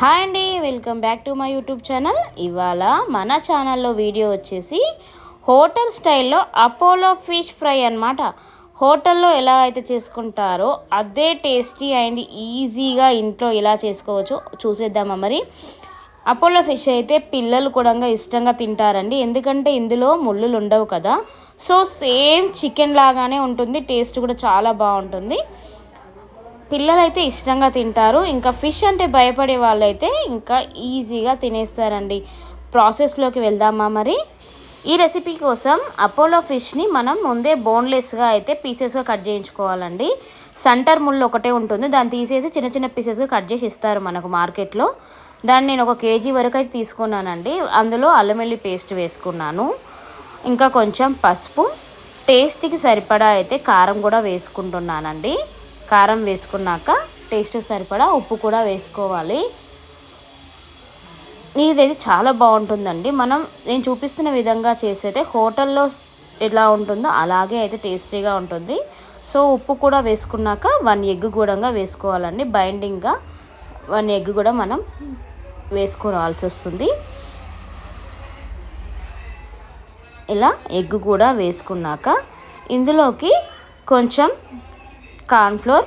Hi అండి welcome back to my YouTube channel. ఇవాళ మన ఛానల్లో వీడియో వచ్చేసి హోటల్ స్టైల్లో అపోలో ఫిష్ ఫ్రై అనమాట హోటల్లో ఎలా అయితే చేసుకుంటారో అదే టేస్టీ అండ్ ఈజీగా ఇంట్లో ఎలా చేసుకోవచ్చో. చూసేద్దామా మరి? అపోలో ఫిష్ అయితే పిల్లలు కూడా ఇష్టంగా తింటారండి. ఎందుకంటే ఇందులో ముళ్ళులు ఉండవు కదా. సో సేమ్ చికెన్ లాగానే ఉంటుంది. టేస్ట్ కూడా చాలా బాగుంటుంది. పిల్లలైతే ఇష్టంగా తింటారు. ఇంకా ఫిష్ అంటే భయపడే వాళ్ళైతే ఇంకా ఈజీగా తినేస్తారండి. ప్రాసెస్లోకి వెళ్దామా మరి? ఈ రెసిపీ కోసం అపోలో ఫిష్ని మనం ముందే బోన్లెస్గా అయితే పీసెస్గా కట్ చేయించుకోవాలండి. సెంటర్ ముళ్ళు ఒకటే ఉంటుంది. దాన్ని తీసేసి చిన్న చిన్న పీసెస్గా కట్ చేసి ఇస్తారు మనకు మార్కెట్లో దాన్ని నేను ఒక కేజీ వరకు అయితే తీసుకున్నానండి. అందులో అల్లం వెల్లి పేస్ట్ వేసుకున్నాను. ఇంకా కొంచెం పసుపు. టేస్ట్కి సరిపడా అయితే కారం కూడా వేసుకుంటున్నానండి. కారం వేసుకున్నాక టేస్ట్ సరిపడా ఉప్పు కూడా వేసుకోవాలి. ఇదైతే చాలా బాగుంటుందండి. మనం నేను చూపిస్తున్న విధంగా చేసైతే హోటల్లో ఎలా ఉంటుందో అలాగే అయితే టేస్టీగా ఉంటుంది. సో ఉప్పు కూడా వేసుకున్నాక వన్ ఎగ్ కూడా వేసుకోవాలండి. బైండింగ్గా వన్ ఎగ్ కూడా మనం వేసుకోవాల్సి వస్తుంది. ఇలా ఎగ్ కూడా వేసుకున్నాక ఇందులోకి కొంచెం కార్న్ఫ్లోర్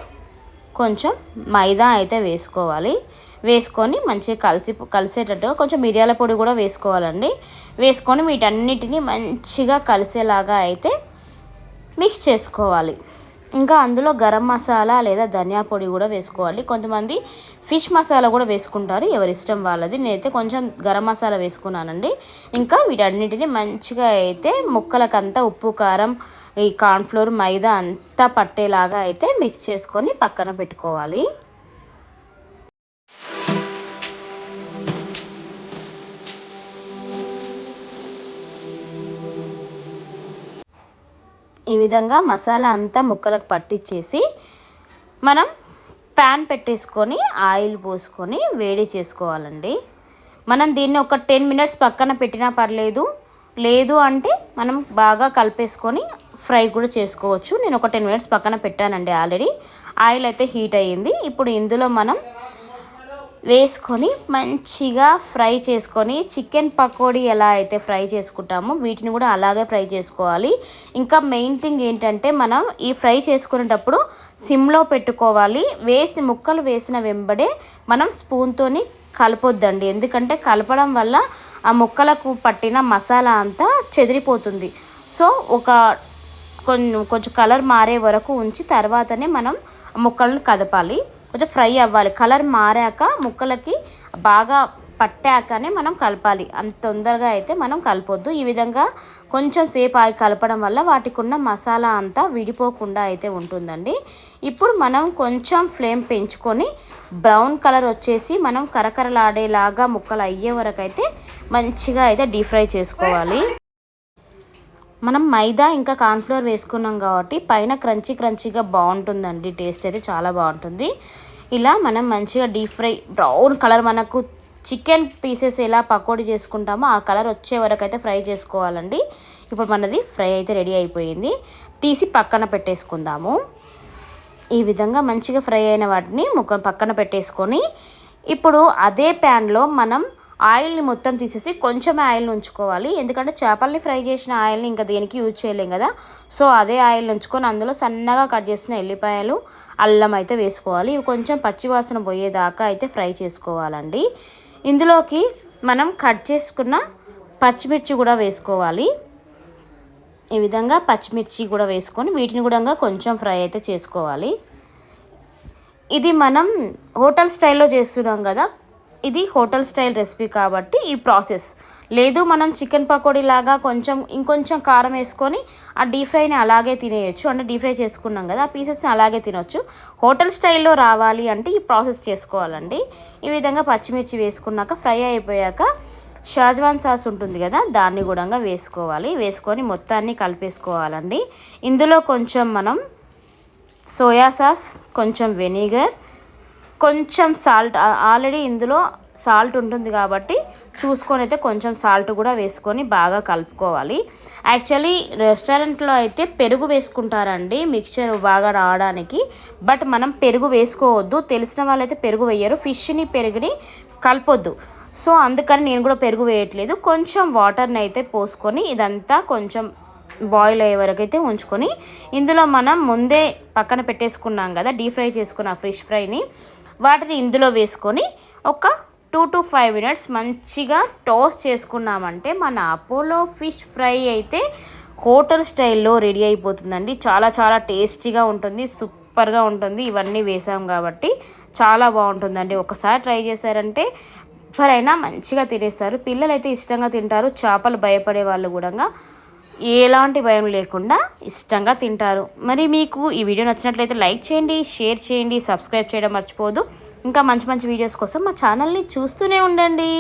కొంచెం మైదా అయితే వేసుకోవాలి. వేసుకొని మంచిగా కలిసి కలిసేటట్టుగా కొంచెం మిరియాల పొడి కూడా వేసుకోవాలండి. వేసుకొని వీటన్నిటిని మంచిగా కలిసేలాగా అయితే మిక్స్ చేసుకోవాలి. ఇంకా అందులో గరం మసాలా లేదా ధనియా పొడి కూడా వేసుకోవాలి. కొంతమంది ఫిష్ మసాలా కూడా వేసుకుంటారు. ఎవరి ఇష్టం వాళ్ళది. నేనైతే కొంచెం గరం మసాలా వేసుకున్నానండి. ఇంకా వీటన్నిటిని మంచిగా అయితే ముక్కలకంతా ఉప్పు కారం ఈ కార్న్ఫ్లోర్ మైదా అంతా పట్టేలాగా అయితే మిక్స్ చేసుకొని పక్కన పెట్టుకోవాలి. ఈ విధంగా మసాలా అంతా ముక్కలకు పట్టించేసి మనం ప్యాన్ పెట్టేసుకొని ఆయిల్ పోసుకొని వేడి చేసుకోవాలండి. మనం దీన్ని ఒక టెన్ మినిట్స్ పక్కన పెట్టినా పర్లేదు. లేదు అంటే మనం బాగా కలిపేసుకొని ఫ్రై కూడా చేసుకోవచ్చు. నేను ఒక టెన్ మినిట్స్ పక్కన పెట్టానండి ఆల్రెడీ. ఆయిల్ అయితే హీట్ అయ్యింది. ఇప్పుడు ఇందులో మనం వేసుకొని మంచిగా ఫ్రై చేసుకొని చికెన్ పకోడీ ఎలా అయితే ఫ్రై చేసుకుంటామో వీటిని కూడా అలాగే ఫ్రై చేసుకోవాలి. ఇంకా మెయిన్ థింగ్ ఏంటంటే మనం ఈ ఫ్రై చేసుకునేటప్పుడు సిమ్లో పెట్టుకోవాలి. వేసి ముక్కలు వేసిన వెంబడే మనం స్పూన్తోని కలపొద్దండి. ఎందుకంటే కలపడం వల్ల ఆ ముక్కలకు పట్టిన మసాలా అంతా చెదిరిపోతుంది. సో ఒక కొంచెం కొంచెం కలర్ మారే వరకు ఉంచి తర్వాతనే మనం ముక్కలను కదపాలి. కొంచెం ఫ్రై అవ్వాలి. కలర్ మారాక ముక్కలకి బాగా పట్టాకనే మనం కలపాలి. అంత తొందరగా అయితే మనం కలపొద్దు. ఈ విధంగా కొంచెం సేపు ఆగి కలపడం వల్ల వాటికి ఉన్న మసాలా అంతా విడిపోకుండా అయితే ఉంటుందండి. ఇప్పుడు మనం కొంచెం ఫ్లేమ్ పెంచుకొని బ్రౌన్ కలర్ వచ్చేసి మనం కరకరలాడేలాగా ముక్కలు అయ్యే వరకు అయితే మంచిగా అయితే డీప్ ఫ్రై చేసుకోవాలి. మనం మైదా ఇంకా కార్న్ఫ్లోర్ వేసుకున్నాం కాబట్టి పైన క్రంచీ క్రంచీగా బాగుంటుందండి. టేస్ట్ అయితే చాలా బాగుంటుంది. ఇలా మనం మంచిగా డీప్ ఫ్రై బ్రౌన్ కలర్ మనకు చికెన్ పీసెస్ ఎలా పకోడీ చేసుకుంటామో ఆ కలర్ వచ్చే వరకు అయితే ఫ్రై చేసుకోవాలండి. ఇప్పుడు మనది ఫ్రై అయితే రెడీ అయిపోయింది. తీసి పక్కన పెట్టేసుకుందాము. ఈ విధంగా మంచిగా ఫ్రై అయిన వాటిని ముఖం పక్కన పెట్టేసుకొని ఇప్పుడు అదే ప్యాన్లో మనం ఆయిల్ని మొత్తం తీసేసి కొంచెం ఆయిల్ని ఉంచుకోవాలి. ఎందుకంటే చేపల్ని ఫ్రై చేసిన ఆయిల్ని ఇంకా దేనికి యూజ్ చేయలేం కదా. సో అదే ఆయిల్ ఉంచుకొని అందులో సన్నగా కట్ చేసిన ఎల్లిపాయలు అల్లం అయితే వేసుకోవాలి. ఇవి కొంచెం పచ్చివాసన పోయేదాకా అయితే ఫ్రై చేసుకోవాలండి. ఇందులోకి మనం కట్ చేసుకున్న పచ్చిమిర్చి కూడా వేసుకోవాలి. ఈ విధంగా పచ్చిమిర్చి కూడా వేసుకొని వీటిని కూడా కొంచెం ఫ్రై అయితే చేసుకోవాలి. ఇది మనం హోటల్ స్టైల్లో చేస్తున్నాం కదా ఇది హోటల్ స్టైల్ రెసిపీ కాబట్టి ఈ ప్రాసెస్. లేదు మనం చికెన్ పకోడీ లాగా కొంచెం ఇంకొంచెం కారం వేసుకొని ఆ డీప్ ఫ్రైని అలాగే తినేయచ్చు. అంటే డీప్ ఫ్రై చేసుకున్నాం కదా ఆ పీసెస్ని అలాగే తినొచ్చు. హోటల్ స్టైల్లో రావాలి అంటే ఈ ప్రాసెస్ చేసుకోవాలండి. ఈ విధంగా పచ్చిమిర్చి వేసుకున్నాక ఫ్రై అయిపోయాక షాజ్వాన్ సాస్ ఉంటుంది కదా దాన్ని కూడా వేసుకోవాలి. వేసుకొని మొత్తాన్ని కలిపేసుకోవాలండి. ఇందులో కొంచెం మనం సోయా సాస్ కొంచెం వెనిగర్ కొంచెం సాల్ట్ ఆల్రెడీ ఇందులో సాల్ట్ ఉంటుంది కాబట్టి చూసుకొని అయితే కొంచెం సాల్ట్ కూడా వేసుకొని బాగా కలుపుకోవాలి. యాక్చువల్లీ రెస్టారెంట్లో అయితే పెరుగు వేసుకుంటారండి మిక్చర్ బాగా రావడానికి. బట్ మనం పెరుగు వేసుకోవద్దు తెలిసిన వాళ్ళైతే పెరుగు వేయరు ఫిష్ని పెరుగుని కలపొద్దు. సో అందుకని నేను కూడా పెరుగు వేయట్లేదు. కొంచెం వాటర్ని అయితే పోసుకొని ఇదంతా కొంచెం బాయిల్ అయ్యే వరకు అయితే ఉంచుకొని ఇందులో మనం ముందే పక్కన పెట్టేసుకున్నాం కదా డీప్ ఫ్రై చేసుకున్న ఫిష్ ఫ్రైని వాటిని ఇందులో వేసుకొని ఒక టూ టు ఫైవ్ మినిట్స్ మంచిగా టోస్ట్ చేసుకున్నామంటే మన అపోలో ఫిష్ ఫ్రై అయితే హోటల్ స్టైల్లో రెడీ అయిపోతుందండి. చాలా చాలా టేస్టీగా ఉంటుంది సూపర్గా ఉంటుంది. ఇవన్నీ వేసాం కాబట్టి చాలా బాగుంటుందండి. ఒకసారి ట్రై చేశారంటే ఎవరైనా మంచిగా తినేస్తారు. పిల్లలు అయితే ఇష్టంగా తింటారు. చేపలు భయపడే వాళ్ళు కూడా ఎలాంటి భయం లేకుండా ఇష్టంగా తింటారు. మరి మీకు ఈ వీడియో నచ్చినట్లయితే లైక్ చేయండి షేర్ చేయండి సబ్స్క్రైబ్ చేయడం మర్చిపోదు ఇంకా మంచి మంచి వీడియోస్ కోసం మా ఛానల్ని చూస్తూనే ఉండండి.